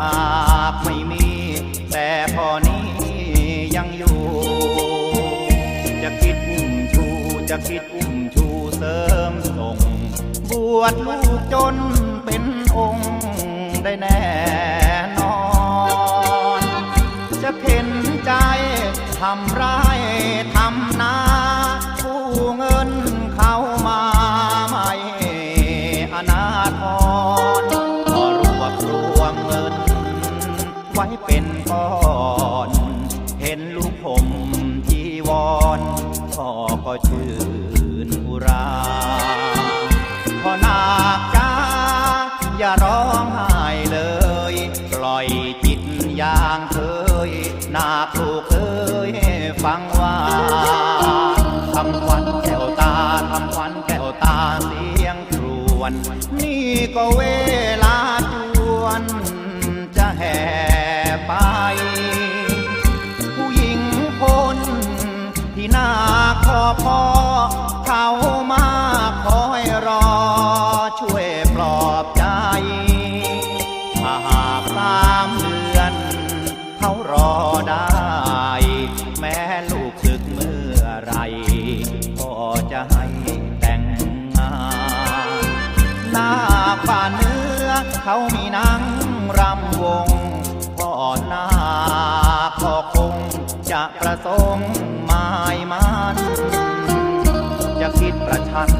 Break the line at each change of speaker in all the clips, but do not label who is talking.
ากไม่มี แต่พอนี้ยังอยู่ จะคิดอุ้มชู จะคิดอุ้มชูเสริมส่ง บวชลูกจนเป็นองค์ได้แน่นอน จะเข็นใจทำ ไว้เป็นก้อนเห็นลูกผมจีวรพ่อก็ชื่นอุราพอนาคจ้าอย่าร้องไห้เลย ปล่อยจิตอย่างเคยนาคลูกเอ้ยฟังว่าทำควันแก้วตาทำควันแก้วตาเสียงครวน นี่ก็เวลาจวน รำวงพ่อหน้าพ่อคงจะประสงค์หมายมันจะคิดประชัน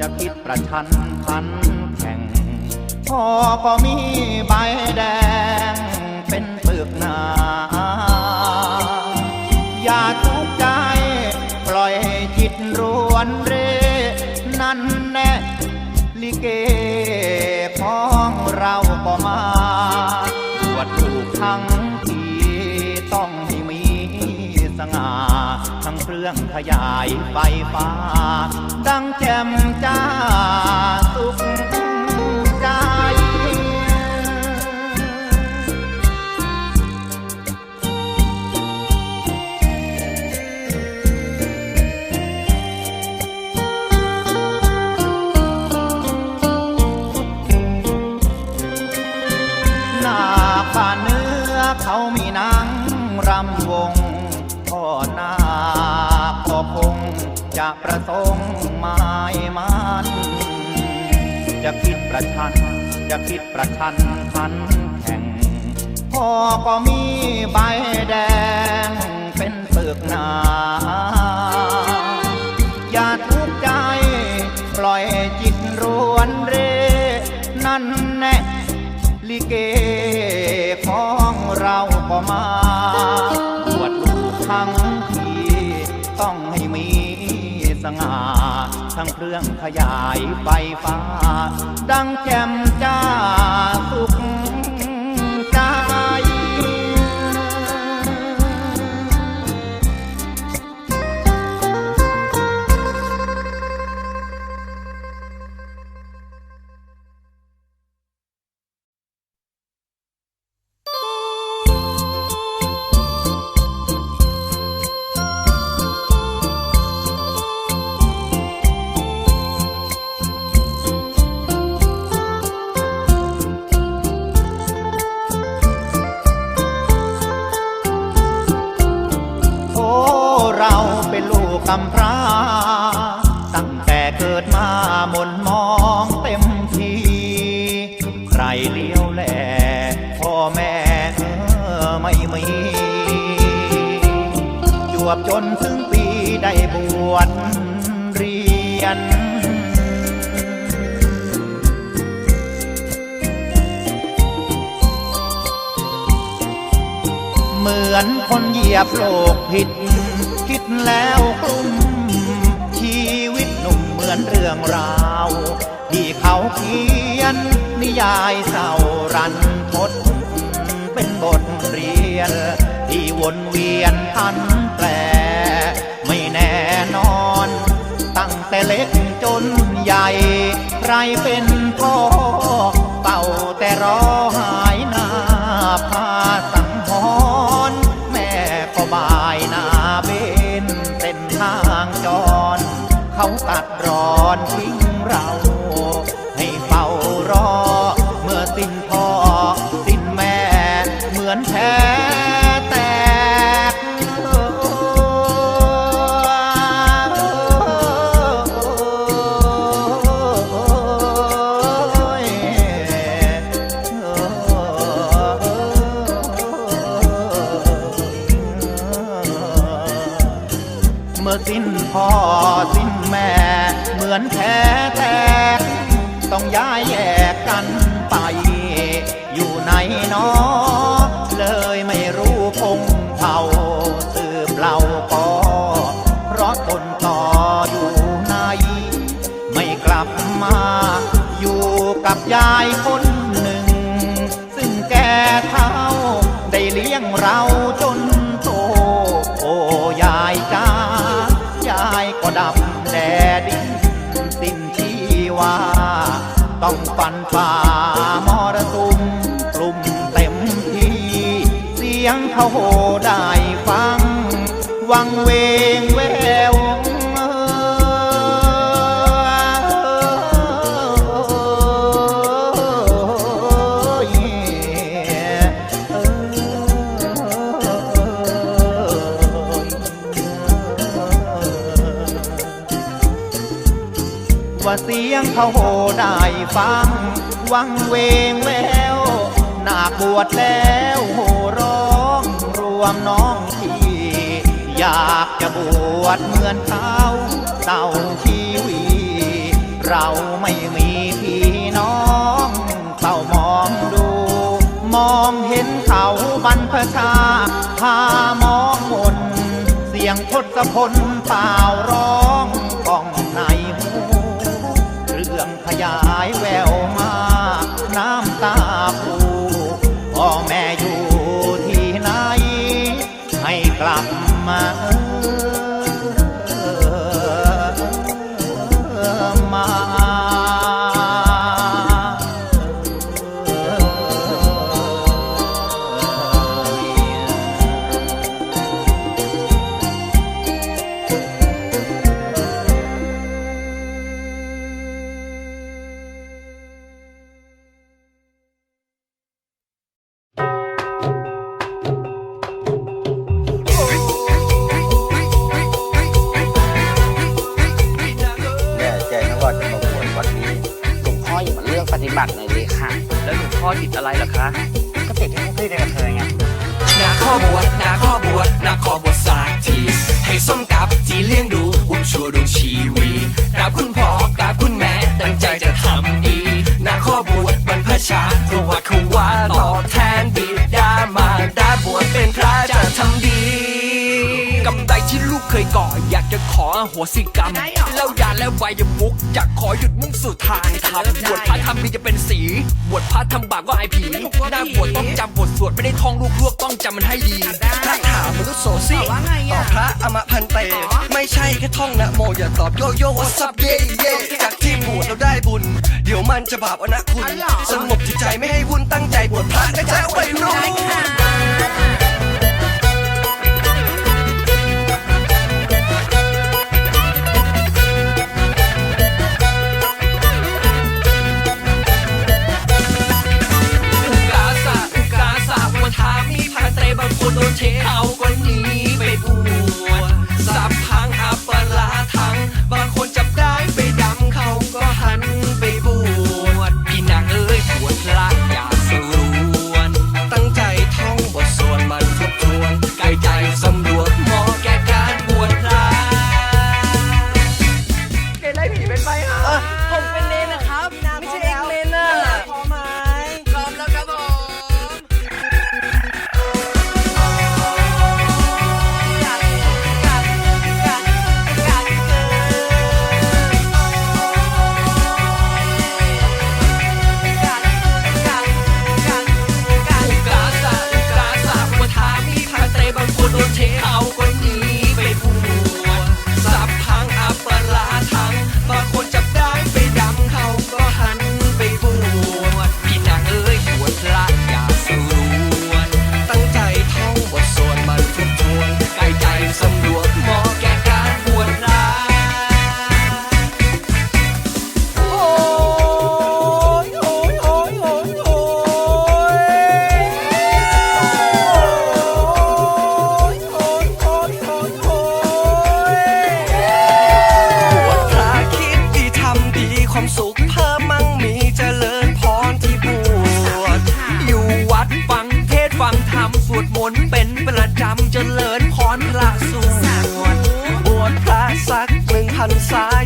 จะคิดประชันพันแข่งพ่อก็มีใบแดงเป็นปึกหนาอย่าทุกข์ใจ เราก็มาบวดถูกทั้งทีต้องให้มีสง่า ทั้งเครื่องขยายไฟฟ้า ดังแจ่มจ้าสุข เขามีนังรำวงพ่อนาพ่อคงจะประสงค์หมายมันจะคิดประชัน จะคิดประชันพันแข่งพ่อก็มีใบแดงเป็นปึกนาอย่าทุกข์ใจ ปล่อยจิตรวนเร นั่น ลิเกของเราก็มาบวดลูกทั้งทีต้องให้มีสง่าทั้งเครื่องขยายไฟฟ้า ดังแจ่มจ้าสุข เลี้ยวแลพ่อแม่เออไม่มีจวบจนถึงปีได้บวชเรียน เหมือนคนเหยียบโลกผิด คิดแล้วกลุ้มชีวิตหนุ่มเหมือนเรื่องราว ที่เขาเขียน นิยายเศร้ารันทด เป็นบทเรียน ที่วนเวียนพันแปร ไม่แน่นอน ตั้งแต่เล็กจนใหญ่ ใครเป็นพ่อเป่าแต่รอหายหน้าพาน แยกกันไป อยู่ไหนนอเลยไม่รู้พงเผาสืบเล่าก็เพราะตนต่ออยู่ใน ไม่กลับมา อยู่กับยายคน ต้องฟันฝ่ามรสุมกลุ่มเต็มที่ เสียงเขาโหได้ฟัง วังเว ได้ฟัง วังเวงแววหนาบวชแล้วโหร้องรวมน้องพี่อยากจะบวชเหมือนเขาเต่าชีวีเราไม่มีพี่น้องเต่ามองดู มองเห็นเขาบรรพชาพามองมนเสียงทศพลเปล่าร้อง ยา
ช
บ
รร
พ
ชาครวัดครวาตอบแทนบิดามารดาบวชเป็นพระจะทำดีกำใดที่ลูกเคยก่อ อยากจะขออโหสิกรรมแล้วอยาและวายมุกจะขอหยุดมุ่งสู่ทางธรรมบวชพระทำดีจะเป็นสีบวชพระทำบาปก็อายผีหน้าบวชต้องจำบทสวดไม่ได้ท่องลูกลวกต้องจำมันให้ดีพระถามมนุษย์โสสิตอบพระอมพันเต ไม่ใช่แค่ท่องนะโมอย่าตอบโยโย่วัสับเย่เย่ มันจะบาปอนะคุณ สงบจิตใจไม่ให้วุ่นตั้งใจบวชพระนะจ๊ะวัยรุ่
นอุกา
สะอุกาสะวันทามีพันเตบางคนโดนเทเอาก็หนี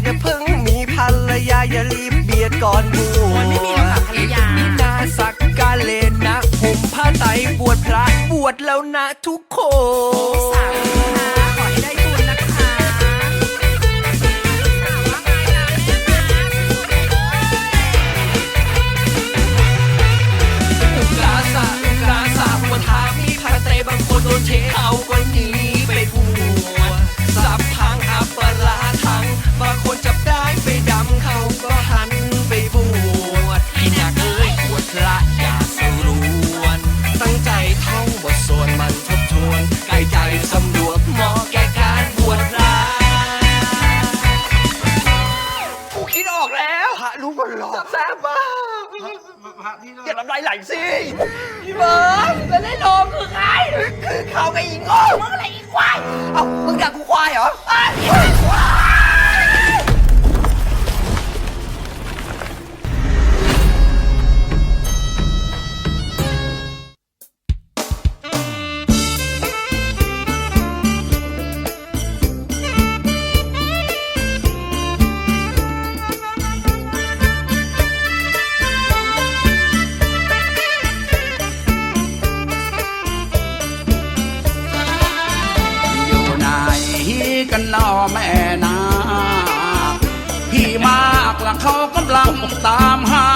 อย่าเพิ่งมีภรรยาอย่ารีบเบียดก่อนบวช
ไม่มีหรอกค่ะภรรยา
นี่นาสักการเลนนะผมผ้าไตรบวชพระบวชแล้วนะทุกคน ตามหา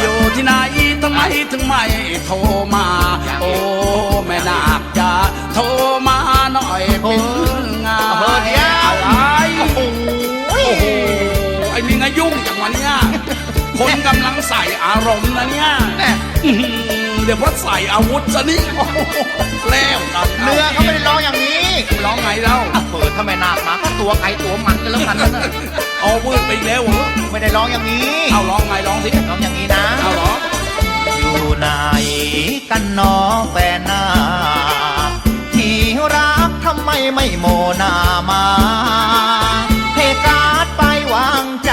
อยู่ที่ไห
นทำไมถึงไม่โทรมา โอ้แม่นาคจะโทรมาหน่อยเป็นไง
เฮ้ยเดี๋ยว
อะไรโอ้โหไอ้นี่ไงยุ่งจังวันเนี้ยคนกำลังใส่อารมณ์นะเนี่ย
แน่
อื้อหือเดี๋ยวว่าใส่อาวุธซะนี่โอ้โหแล้วกัน
เนื้อเขาไม่ได้ร้องอย่างนี้
ร้องไงเล่า
อะเปิดทำไมนาคมาก็ตัวใครตัวมันกันแล้วกันนะ
เอาวืดไปอีกแล้วเหรอ
ไม่ได้ร้องอย่างนี้
เอาร้องไงร้องสิ
ร้องอย่างนี้นะ
เอาร้อง
อยู่ไหนกันหนอแฟนนาคที่รักทำไมไม่โมนามาเทการ์ดไปวางใจ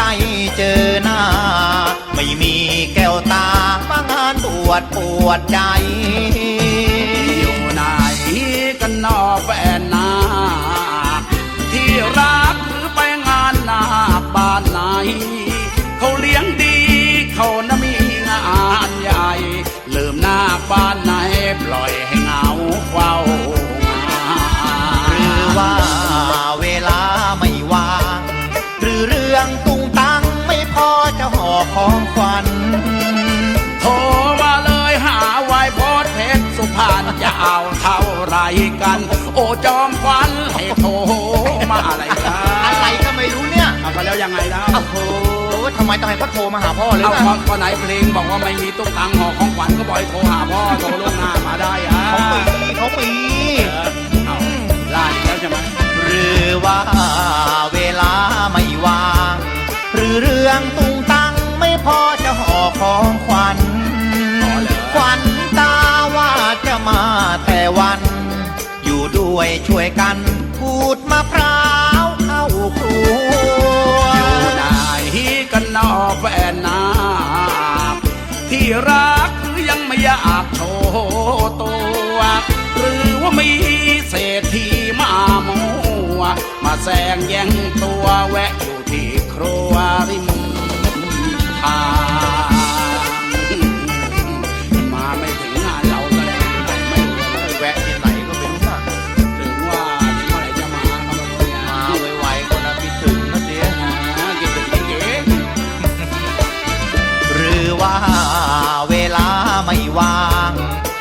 เจอหน้า ไม่มีแก้วตามางานบวชปวดใจ
อยู่ไหนกันนอแฟนนาคที่รักหรือไปงานนาคบ้านไหน กัน โอ้จอมควันให้โทรมาอะไรกัน
อะไรก็ไม่รู้เนี่ย
เอาไปแล้วยังไงแล้ว
โอ้โหทำไมต้องให้พ่อโทรมาหาพ่อเลย
เอา
ล่ะ
พอพอไหนเพลงบอกว่าไม่มีตุ้งตังห่อของขวัญก็บอยโทรหาพ่อโทรล่วงหน้ามาได้อะ
เขามีเขามี
เอาลาดอีกแล้วใช่ไหม
หรือว่าเวลาไม่ว่าง หรือเรื่องตุงตังไม่พอจะห่อของขวัญขวัญตาว่าจะมาแต่วัน อยู่ด้วยช่วยกันพูดมะพร้าวเข้าครัว
อยู่ไหนกันนอแฟนนาที่รักหรือยังไม่อยากโชว์ตัว หรือว่ามีเศรษฐีมาโมวมาแซงแย่งตัวแวะอยู่ที่ครัวริมทาง วาง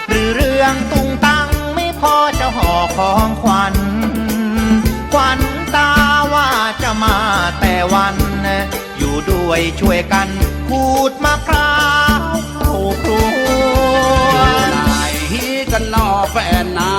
หรือเรื่
องตุงตังไม่พอจะห่อของขวัญ ขวัญตาว่าจะมาแต่วัน อยู่ด้วยช่วยกันขูดมะพร้าวเข้ครัวไ
หนกันรอแฟนนา